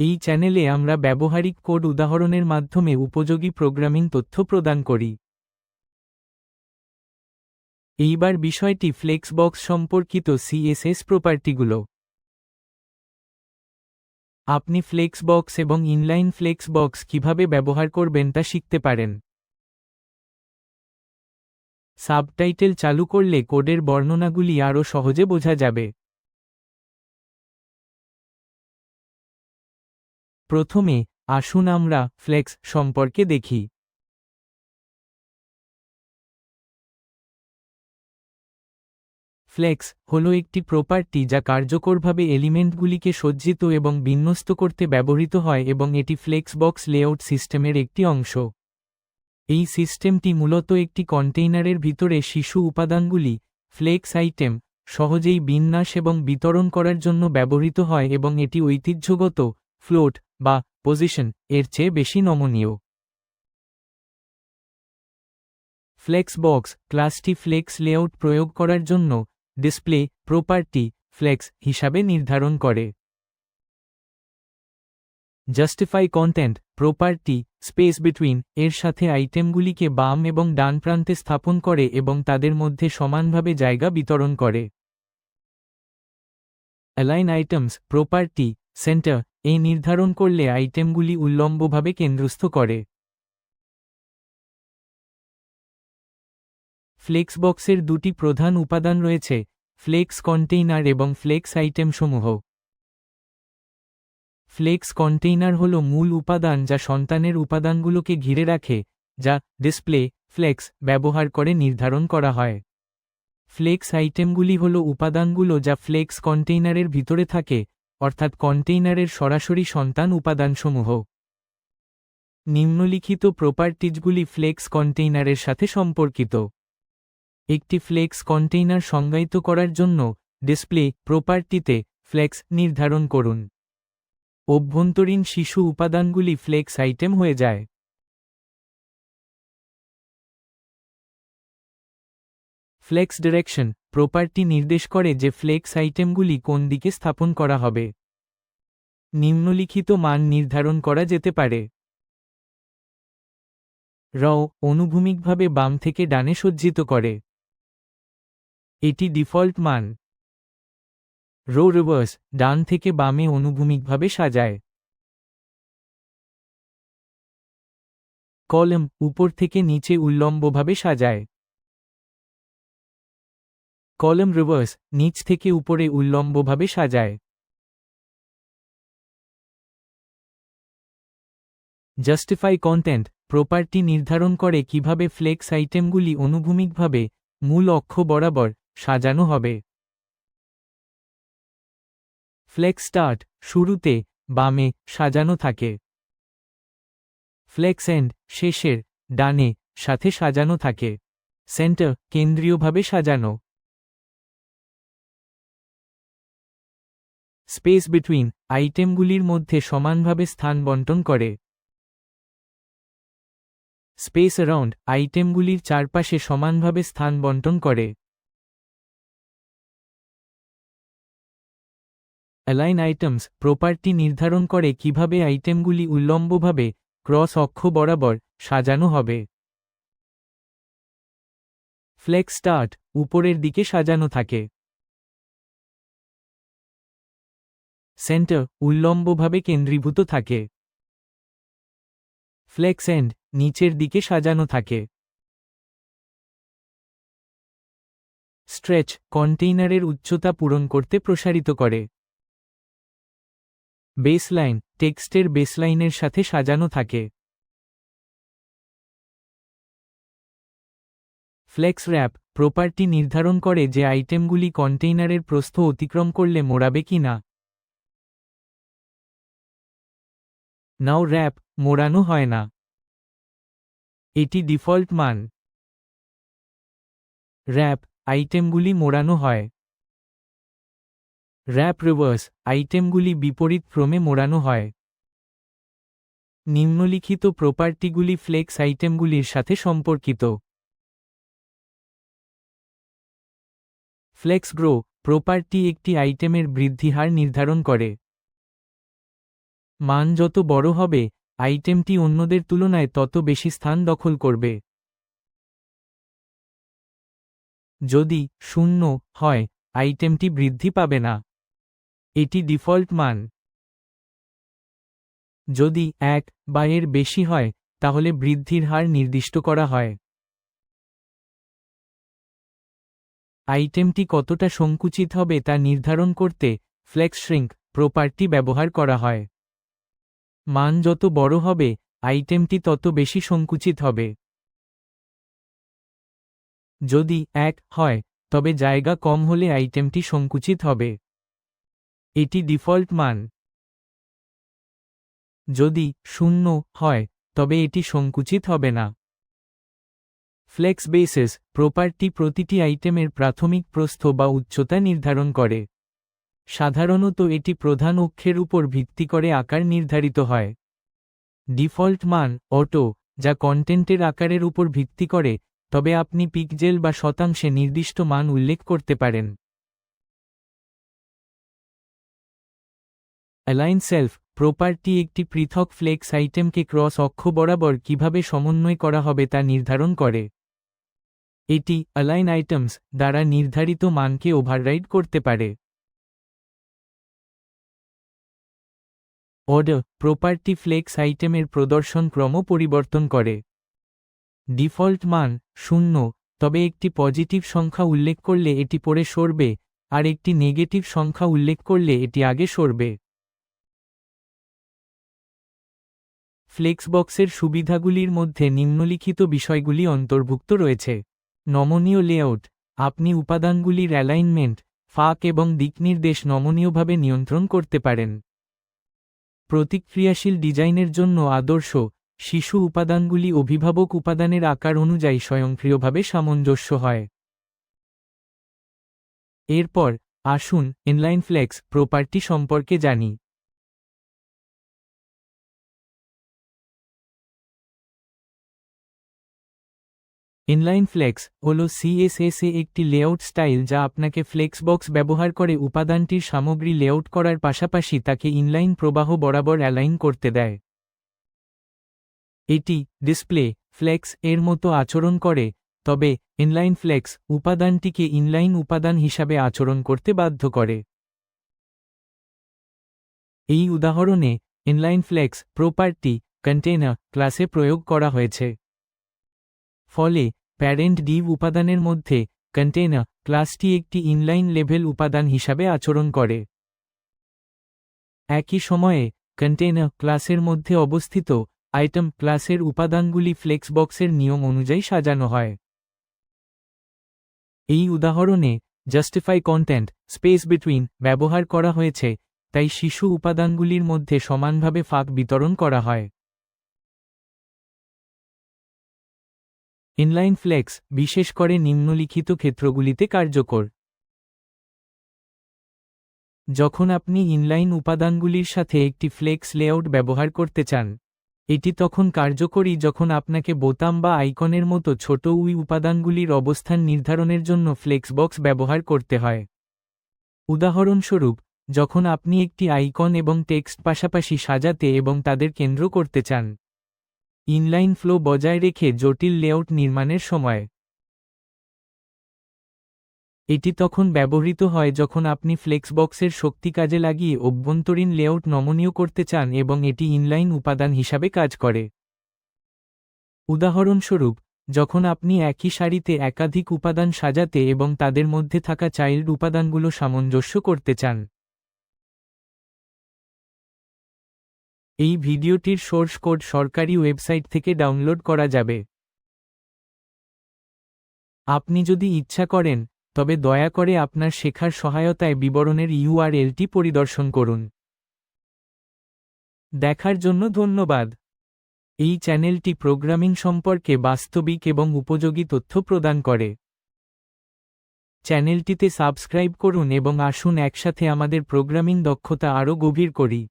এই চ্যানেলে আমরা ব্যবহারিক কোড উদাহরণের মাধ্যমে উপযোগী প্রোগ্রামিং তথ্য প্রদান করি। এইবার বিষয়টি ফ্লেক্সবক্স সম্পর্কিত সিএসএস প্রপার্টিগুলো আপনি ফ্লেক্সবক্স এবং ইনলাইন ফ্লেক্সবক্স কীভাবে ব্যবহার করবেন তা শিখতে পারেন। সাবটাইটেল চালু করলে কোডের বর্ণনাগুলি আরও সহজে বোঝা যাবে। প্রথমে আসুন আমরা ফ্লেক্স সম্পর্কে দেখি। ফ্লেক্স হল একটি প্রপার্টি যা কার্যকরভাবে এলিমেন্টগুলিকে সজ্জিত এবং বিন্যস্ত করতে ব্যবহৃত হয় এবং এটি ফ্লেক্স বক্স লেআউট সিস্টেমের একটি অংশ। এই সিস্টেমটি মূলত একটি কন্টেইনারের ভিতরে শিশু উপাদানগুলি ফ্লেক্স আইটেম সহজেই বিন্যাস এবং বিতরণ করার জন্য ব্যবহৃত হয় এবং এটি ঐতিহ্যগত ফ্লোট বা পজিশন এর চেয়ে বেশি নমনীয়। ফ্লেক্স বক্স ক্লাসটি ফ্লেক্স লেআউট প্রয়োগ করার জন্য ডিসপ্লে প্রপার্টি ফ্লেক্স হিসাবে নির্ধারণ করে। Justify content property space between এর সাথে আইটেমগুলিকে বাম এবং ডান প্রান্তে স্থাপন করে এবং তাদের মধ্যে সমানভাবে জায়গা বিতরণ করে। অ্যালাইন আইটেমস প্রপার্টি সেন্টার, এই নির্ধারণ করলে আইটেমগুলি উল্লম্বভাবে কেন্দ্রস্থ করে। ফ্লেক্সবক্সের দুটি প্রধান উপাদান রয়েছে, ফ্লেক্স কন্টেইনার এবং ফ্লেক্স আইটেম সমূহ ফ্লেক্স কন্টেইনার হল মূল উপাদান যা সন্তানের উপাদানগুলোকে ঘিরে রাখে, যা ডিসপ্লে, ফ্লেক্স ব্যবহার করে নির্ধারণ করা হয়। ফ্লেক্স আইটেমগুলি হল উপাদানগুলো যা ফ্লেক্স কন্টেইনারের ভিতরে থাকে অর্থাৎ কন্টেইনারের সরাসরি সন্তান উপাদানসমূহ। নিম্নলিখিত প্রপার্টিজগুলি ফ্লেক্স কন্টেইনারের সাথে সম্পর্কিত। একটি ফ্লেক্স কন্টেইনার সংজ্ঞায়িত করার জন্য ডিসপ্লে প্রপার্টিতে ফ্লেক্স নির্ধারণ করুন। অভ্যন্তরীণ শিশু উপাদানগুলি ফ্লেক্স আইটেম হয়ে যায়। ফ্লেক্স ডিরেকশন, প্রপার্টি নির্দেশ করে যে ফ্লেক্স আইটেমগুলি কোন দিকে স্থাপন করা হবে। নিম্নলিখিত মান নির্ধারণ করা যেতে পারে। র অনুভূমিকভাবে বাম থেকে ডানে সজ্জিত করে। এটি ডিফল্ট মান। রো রিভার্স ডান থেকে বামে অনুভূমিকভাবে সাজায়। কলম উপর থেকে নিচে উল্লম্বভাবে সাজায়। কলম রিভার্স নিচ থেকে উপরে উল্লম্বভাবে সাজায়। জাস্টিফাই কন্টেন্ট প্রপার্টি নির্ধারণ করে কীভাবে ফ্লেক্স আইটেমগুলি অনুভূমিকভাবে মূল অক্ষ বরাবর সাজানো হবে। ফ্লেক্স স্টার্ট শুরুতে, বামে, সাজানো থাকে। ফ্লেক্স এন্ড শেষের, ডানে, সাথে সাজানো থাকে। সেন্টার কেন্দ্রীয়ভাবে সাজানো। স্পেস বিটুইন আইটেমগুলির মধ্যে সমানভাবে স্থান বন্টন করে। স্পেস অ্যারাউন্ড আইটেমগুলির চারপাশে সমানভাবে স্থান বন্টন করে। অ্যালাইন আইটেমস প্রপার্টি নির্ধারণ করে কীভাবে আইটেমগুলি উল্লম্বভাবে, ক্রস অক্ষ বরাবর সাজানো হবে। ফ্লেক্স স্টার্ট উপরের দিকে সাজানো থাকে। সেন্টার উল্লম্বভাবে কেন্দ্রীভূত থাকে। ফ্লেক্স এন্ড নিচের দিকে সাজানো থাকে। স্ট্রেচ কন্টেইনারের উচ্চতা পূরণ করতে প্রসারিত করে। বেসলাইন টেক্সটের বেসলাইনের সাথে সাজানো থাকে। ফ্লেক্স র্যাপ প্রপার্টি নির্ধারণ করে যে আইটেমগুলি কন্টেইনারের প্রস্থ অতিক্রম করলে মোড়াবে কি নাও র্যাপ, মোড়ানো হয় না। এটি ডিফল্ট মান। র্যাপ, আইটেমগুলি মোড়ানো হয়। র্যাপ রিভার্স, আইটেমগুলি বিপরীত ক্রমে মোড়ানো হয়। নিম্নলিখিত প্রপার্টিগুলি ফ্লেক্স আইটেমগুলির সাথে সম্পর্কিত। ফ্লেক্স গ্রো, প্রপার্টি একটি আইটেমের বৃদ্ধিহার নির্ধারণ করে। মান যত বড় হবে আইটেমটি অন্যদের তুলনায় তত বেশি স্থান দখল করবে। যদি শূন্য হয় আইটেমটি বৃদ্ধি পাবে না। এটি ডিফল্ট মান। যদি এক বা এর বেশি হয়, তাহলে বৃদ্ধির হার নির্দিষ্ট করা হয়। আইটেমটি কতটা সংকুচিত হবে তা নির্ধারণ করতে ফ্লেক্স শ্রিঙ্ক প্রপার্টি ব্যবহার করা হয়। মান যত বড় হবে আইটেমটি তত বেশি সংকুচিত হবে। যদি এক হয়, তবে জায়গা কম হলে আইটেমটি সংকুচিত হবে। এটি ডিফল্ট মান। যদি শূন্য হয়, তবে এটি সংকুচিত হবে না। ফ্লেক্স বেসেস প্রপার্টি প্রতিটি আইটেমের প্রাথমিক প্রস্থ বা উচ্চতা নির্ধারণ করে। সাধারণত এটি প্রধান অক্ষের উপর ভিত্তি করে আকার নির্ধারিত হয়। ডিফল্ট মান, অটো, যা কন্টেন্টের আকারের উপর ভিত্তি করে, তবে আপনি পিকজেল বা শতাংশে নির্দিষ্ট মান উল্লেখ করতে পারেন। অ্যালাইন সেলফ, প্রপার্টি একটি পৃথক ফ্লেক্স আইটেমকে ক্রস অক্ষ বরাবর কীভাবে সমন্বয় করা হবে তা নির্ধারণ করে। এটি অ্যালাইন আইটেমস দ্বারা নির্ধারিত মানকে ওভাররাইড করতে পারে। অর্ডার প্রপার্টি ফ্লেক্স আইটেমের প্রদর্শন ক্রম পরিবর্তন করে। ডিফল্ট মান, শূন্য, তবে একটি পজিটিভ সংখ্যা উল্লেখ করলে এটি পরে সরবে, আর একটি নেগেটিভ সংখ্যা উল্লেখ করলে এটি আগে সরবে। ফ্লেক্সবক্সের সুবিধাগুলির মধ্যে নিম্নলিখিত বিষয়গুলি অন্তর্ভুক্ত রয়েছে। নমনীয় লেআউট আপনি উপাদানগুলির অ্যালাইনমেন্ট ফাঁক এবং দিকনির্দেশ নমনীয়ভাবে নিয়ন্ত্রণ করতে পারেন। প্রতিক্রিয়াশীল ডিজাইনের জন্য আদর্শ, শিশু উপাদানগুলি অভিভাবক উপাদানের আকার অনুযায়ী স্বয়ংক্রিয়ভাবে সামঞ্জস্য হয়। এরপর, আসুন ইনলাইন ফ্লেক্স প্রপার্টি সম্পর্কে জানি। ইনলাইন ফ্লেক্স হল সিএসএসএ একটি লেআউট স্টাইল যা আপনাকে ফ্লেক্সবক্স ব্যবহার করে উপাদানটির সামগ্রী লেআউট করার পাশাপাশি তাকে ইনলাইন প্রবাহ বরাবর অ্যালাইন করতে দেয়। এটি ডিসপ্লে ফ্লেক্স এর মতো আচরণ করে, তবে ইনলাইন ফ্লেক্স উপাদানটিকে ইনলাইন উপাদান হিসাবে আচরণ করতে বাধ্য করে। এই উদাহরণে ইনলাইন ফ্লেক্স প্রপার্টি কন্টেনার ক্লাসে প্রয়োগ করা হয়েছে। ফলে প্যারেন্ট ডিভ উপাদানের মধ্যে কন্টেনার ক্লাসটি একটি ইনলাইন লেভেল উপাদান হিসাবে আচরণ করে। একই সময়ে কন্টেনার ক্লাসের মধ্যে অবস্থিত আইটেম ক্লাসের উপাদানগুলি ফ্লেক্সবক্সের নিয়ম অনুযায়ী সাজানো হয়। এই উদাহরণে জাস্টিফাই কন্টেন্ট স্পেস বিটুইন ব্যবহার করা হয়েছে, তাই শিশু উপাদানগুলির মধ্যে সমানভাবে ফাঁক বিতরণ করা হয়। ইনলাইন ফ্লেক্স, বিশেষ করে নিম্নলিখিত ক্ষেত্রগুলিতে কার্যকর। যখন আপনি ইনলাইন উপাদানগুলির সাথে একটি ফ্লেক্স লেআউট ব্যবহার করতে চান, এটি তখন কার্যকরী যখন আপনাকে বোতাম বা আইকনের মতো ছোট উই উপাদানগুলির অবস্থান নির্ধারণের জন্য ফ্লেক্সবক্স ব্যবহার করতে হয়। উদাহরণস্বরূপ, যখন আপনি একটি আইকন এবং টেক্সট পাশাপাশি সাজাতে এবং তাদের কেন্দ্র করতে চান ইনলাইন ফ্লো বজায় রেখে জটিল লেআউট নির্মাণের সময়। এটি তখন ব্যবহৃত হয় যখন আপনি ফ্লেক্সবক্সের শক্তি কাজে লাগিয়ে অভ্যন্তরীণ লেআউট নমনীয় করতে চান এবং এটি ইনলাইন উপাদান হিসাবে কাজ করে। উদাহরণস্বরূপ, যখন আপনি একই সারিতে একাধিক উপাদান সাজাতে এবং তাদের মধ্যে থাকা চাইল্ড উপাদানগুলো সামঞ্জস্য করতে চান। এই ভিডিওটির সোর্স কোড সরকারি ওয়েবসাইট থেকে ডাউনলোড করা যাবে। আপনি যদি ইচ্ছা করেন, তবে দয়া করে আপনার শেখার সহায়তায় বিবরণের ইউআরএলটি পরিদর্শন করুন। দেখার জন্য ধন্যবাদ। এই চ্যানেলটি প্রোগ্রামিং সম্পর্কে বাস্তবিক এবং উপযোগী তথ্য প্রদান করে। চ্যানেলটিতে সাবস্ক্রাইব করুন এবং আসুন একসাথে আমাদের প্রোগ্রামিং দক্ষতা আরও গভীর করি।